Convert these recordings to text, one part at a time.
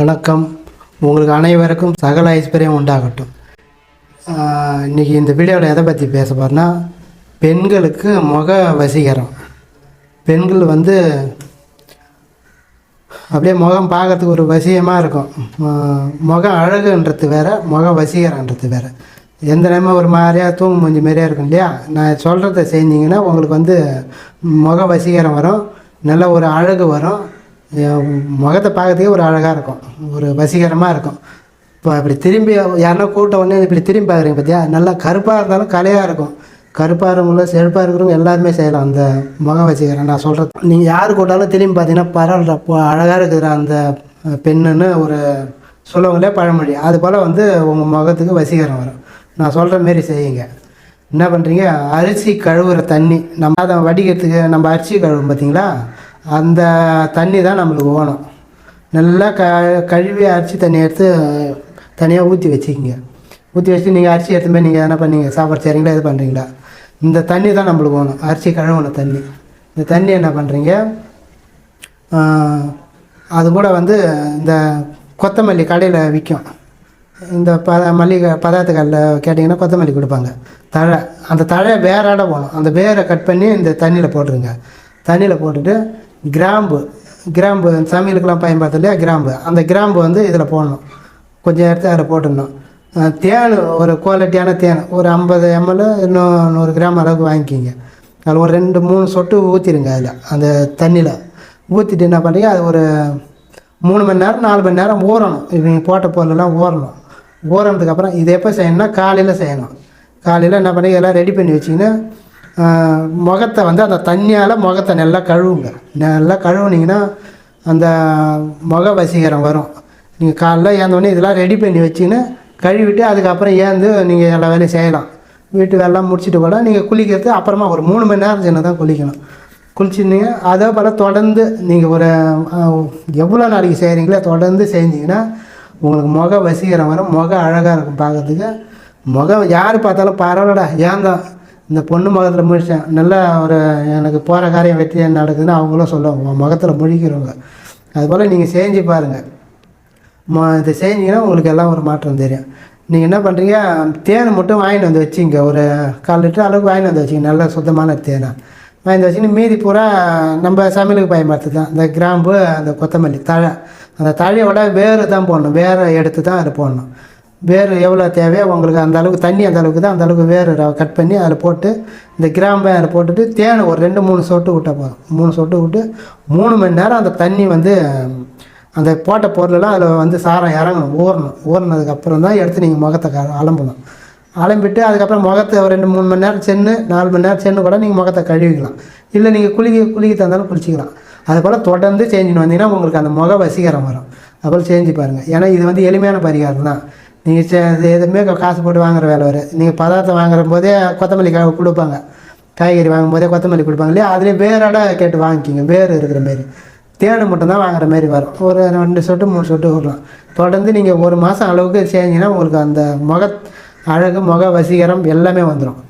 வணக்கம். உங்களுக்கு அனைவருக்கும் சகல ஐஸ்வர்யம் உண்டாகட்டும். இன்றைக்கி இன்னைக்கு இந்த வீடியோவில் எதை பற்றி பேச போகிறேன்னா பெண்களுக்கு முக வசீகரம். பெண்கள் வந்து அப்படியே முகம் பார்க்கறதுக்கு ஒரு வசியமாக இருக்கும். முகம் அழகுன்றது வேறு முக வசீகரன்றது வேறு. எந்த நேரமும் ஒரு மாதிரியாக தூங்கும் கொஞ்சம் மாதிரியாக இருக்கும் இல்லையா? நான் சொல்கிறத செஞ்சீங்கன்னா உங்களுக்கு வந்து முக வசீகரம் வரும் நல்ல ஒரு அழகு வரும். முகத்தை பார்க்கறதுக்கே ஒரு அழகாக இருக்கும். ஒரு வசீகரமாக இருக்கும். இப்போ இப்படி திரும்பி யாருன்னா கூட்ட உடனே இப்படி திரும்பி பார்க்குறீங்க பார்த்தியா நல்லா கருப்பாக இருந்தாலும் கலையாக இருக்கும். கருப்பாக இருக்கிறவங்களும் செழுப்பாக இருக்கிறவங்க எல்லாருமே செய்யலாம். அந்த முக வசீகரம் நான் சொல்கிறது நீங்கள் யார் கூட்டாலும் திரும்பி பார்த்தீங்கன்னா பரவாயில்ல இப்போ அழகாக இருக்கிற அந்த பெண்ணுன்னு ஒரு சொல்லுவாங்களே பழமொழி. அது போல் வந்து உங்கள் முகத்துக்கு வசீகரம் வரும். நான் சொல்கிற மாரி செய்யுங்க. என்ன பண்ணுறீங்க அரிசி கழுவுற தண்ணி. நம்ம அதை வடிக்கிறதுக்கு நம்ம அரிசி கழுவும் பார்த்தீங்களா அந்த தண்ணி தான் நம்மளுக்கு வேணும் நல்லா க கழுவி அரிசி தண்ணி எடுத்து தனியாக ஊற்றி வச்சுக்கிங்க. ஊற்றி வச்சுட்டு நீங்கள் அரிசி எடுத்து போய் நீங்கள் என்ன பண்ணீங்க. சாப்பாடு செய்கிறீங்களா இது பண்ணுறீங்களா இந்த தண்ணி தான் நம்மளுக்கு வேணும் அரிசி கழுவுன தண்ணி. இந்த தண்ணி என்ன பண்ணுறீங்க அது கூட வந்து இந்த கொத்தமல்லி கடையில் விற்கும் இந்த ப மல்லிகை பதார்த்த கடையில் கேட்டிங்கன்னா கொத்தமல்லி கொடுப்பாங்க. தழை. அந்த தழை வேறாட போகணும். அந்த வேரை கட் பண்ணி இந்த தண்ணியில் போட்டுருங்க. தண்ணியில் போட்டுட்டு கிராம்பு. கிராம்பு சமையலுக்கெல்லாம் பயன்படுத்த இல்லையா? கிராம்பு. அந்த கிராம்பு வந்து இதில் போடணும். கொஞ்சம் எடுத்து அதில் போட்டுடணும். தேன் ஒரு குவாலிட்டியான தேன். ஒரு ஐம்பது எம்எல் இன்னும் நூறு கிராம் அளவுக்கு வாங்கிக்கிங்க. அதில் ஒரு ரெண்டு மூணு சொட்டு ஊற்றிடுங்க அதில் அந்த தண்ணியில். ஊற்றிட்டு என்ன பண்ணுறீங்க அது ஒரு மூணு மணி நேரம் நாலு மணி நேரம் ஊறணும். இவங்க போட்ட பொருளெல்லாம் ஊறணும். ஊறினதுக்கப்புறம் இது எப்போ செய்யணும்னா காலையில் செய்யணும். காலையில் என்ன பண்ணி எல்லாம் ரெடி பண்ணி வச்சிங்கன்னா முகத்தை வந்து அந்த தண்ணியால் முகத்தை நல்லா கழுவுங்க. நல்லா கழுவுனீங்கன்னா அந்த முக வசீகரம் வரும். நீங்கள் காலைல ஏந்தோடனே இதெல்லாம் ரெடி பண்ணி வச்சிங்கன்னா கழுவிட்டு அதுக்கப்புறம் ஏந்து நீங்கள் எல்லா வேலையும் செய்யலாம். வீட்டு வேலைலாம் முடிச்சுட்டு கூட நீங்கள் குளிக்கிறது அப்புறமா ஒரு மூணு மணி நேரம் சின்ன தான் குளிக்கணும். குளிச்சிருந்தீங்க அதே போல் தொடர்ந்து நீங்கள் ஒரு எவ்வளோ நாளைக்கு செய்கிறீங்களோ தொடர்ந்து செஞ்சீங்கன்னா உங்களுக்கு முக வசீகரம் வரும். முக அழகாக இருக்கும் பார்க்கறதுக்கு. முகம் யார் பார்த்தாலும் பரவாயில்லடா ஏன் தான் இந்த பொண்ணு முகத்தில் முழிச்சேன். நல்லா ஒரு எனக்கு போகிற காரியம் வெற்றி நடக்குதுன்னு அவங்களும் சொல்லுவாங்க. உன் முகத்தில் முழிக்கிறவங்க. அதுபோல் நீங்கள் செஞ்சு பாருங்கள் ம இதை செஞ்சீங்கன்னா உங்களுக்கு எல்லாம் ஒரு மாற்றம் தெரியும். நீங்கள் என்ன பண்ணுறீங்க தேன் மட்டும் வாங்கிட்டு வந்து வச்சிங்க. ஒரு கால் லிட்டர் அளவுக்கு வாங்கிட்டு வந்து வச்சுங்க. நல்ல சுத்தமான தேனை. வாங்கிட்டு வச்சுன்னு மீதி பூரா நம்ம சமையலுக்கு பயன்படுத்து தான். இந்த கிராம்பு அந்த கொத்தமல்லி தழை. அந்த தழையோட வேறு தான் போடணும். வேறு எடுத்து தான் அதை போடணும். வேர் எவ்வளோ தேவையோ உங்களுக்கு அந்த அளவுக்கு தண்ணி அந்த அளவுக்கு தான் அந்த அளவுக்கு வேர் கட் பண்ணி அதில் போட்டு இந்த கிராம்பை அதில் போட்டுட்டு தேனை ஒரு ரெண்டு மூணு சொட்டு விட்டால் போதும். மூணு சொட்டு விட்டு மூணு மணி நேரம் அந்த தண்ணி வந்து அந்த போட்ட பொருளெல்லாம் அதில் வந்து சாரம் இறங்கணும் ஊறணும். ஊறினதுக்கப்புறம் தான் எடுத்து நீங்கள் முகத்தை க அலம்பணும். அலம்பிட்டு அதுக்கப்புறம் முகத்தை ஒரு ரெண்டு மூணு மணி நேரம் சென்று நாலு மணி நேரம் சென்று கூட நீங்கள் முகத்தை கழுவிக்கலாம். இல்லை நீங்கள் குளிக்க குளிக்க தந்தாலும் குளிச்சிக்கலாம். அதுபோல் தொடர்ந்து செஞ்சுன்னு வந்தீங்கன்னா உங்களுக்கு அந்த முக வசீகரம் வரும். அதுபோல் செஞ்சு பாருங்கள் ஏன்னா இது வந்து எளிமையான பரிகாரம் தான். நீங்கள் எதுவுமே காசு போட்டு வாங்குற வேலை வரும் நீங்கள் பதார்த்தம் வாங்குற போதே கொத்தமல்லி கொடுப்பாங்க. காய்கறி வாங்கும் போதே கொத்தமல்லி கொடுப்பாங்க. இல்லையா? அதுலேயே வேறோட கேட்டு வாங்கிக்கிங்க. வேறு இருக்கிற மாரி. தேனை மட்டும்தான் வாங்குற மாதிரி வரும். ஒரு ரெண்டு சொட்டு மூணு சொட்டு விடலாம் தொடர்ந்து நீங்கள் ஒரு மாதம் அளவுக்கு செஞ்சிங்கன்னா உங்களுக்கு அந்த முக அழகு முக வசீகரம் எல்லாமே வந்துடும்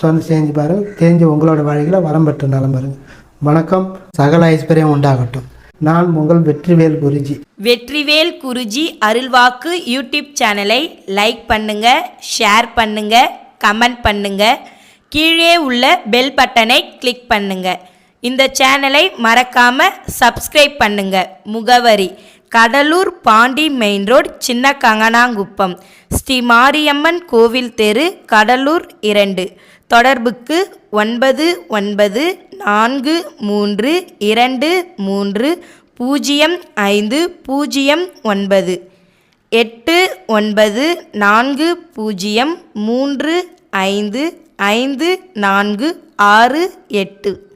தொடர்ந்து செஞ்சு பாருங்கள் தெரிஞ்சு உங்களோட வாழ்க்கையில் வரம் பெற்று நலம் பாருங்கள் வணக்கம். சகல ஐஸ்வர்யம் உண்டாகட்டும். நான் உங்கள் வெற்றிவேல் குருஜி. வெற்றிவேல் குருஜி அருள்வாக்கு யூடியூப் சேனலை லைக் பண்ணுங்க ஷேர் பண்ணுங்க கமெண்ட் பண்ணுங்க கீழே உள்ள பெல் பட்டனை கிளிக் பண்ணுங்க. இந்த சேனலை மறக்காம சப்ஸ்கிரைப் பண்ணுங்க. முகவரி கடலூர் பாண்டி மெயின் ரோட் சின்ன கங்கனாங்குப்பம் ஸ்ரீ மாரியம்மன் கோவில் தெரு கடலூர் இரண்டு. தொடர்புக்கு ஒன்பது ஒன்பது நான்கு மூன்று இரண்டு மூன்று பூஜ்ஜியம் ஐந்து பூஜ்ஜியம் ஒன்பது. எட்டு ஒன்பது நான்கு பூஜ்ஜியம் மூன்று ஐந்து ஐந்து நான்கு ஆறு எட்டு.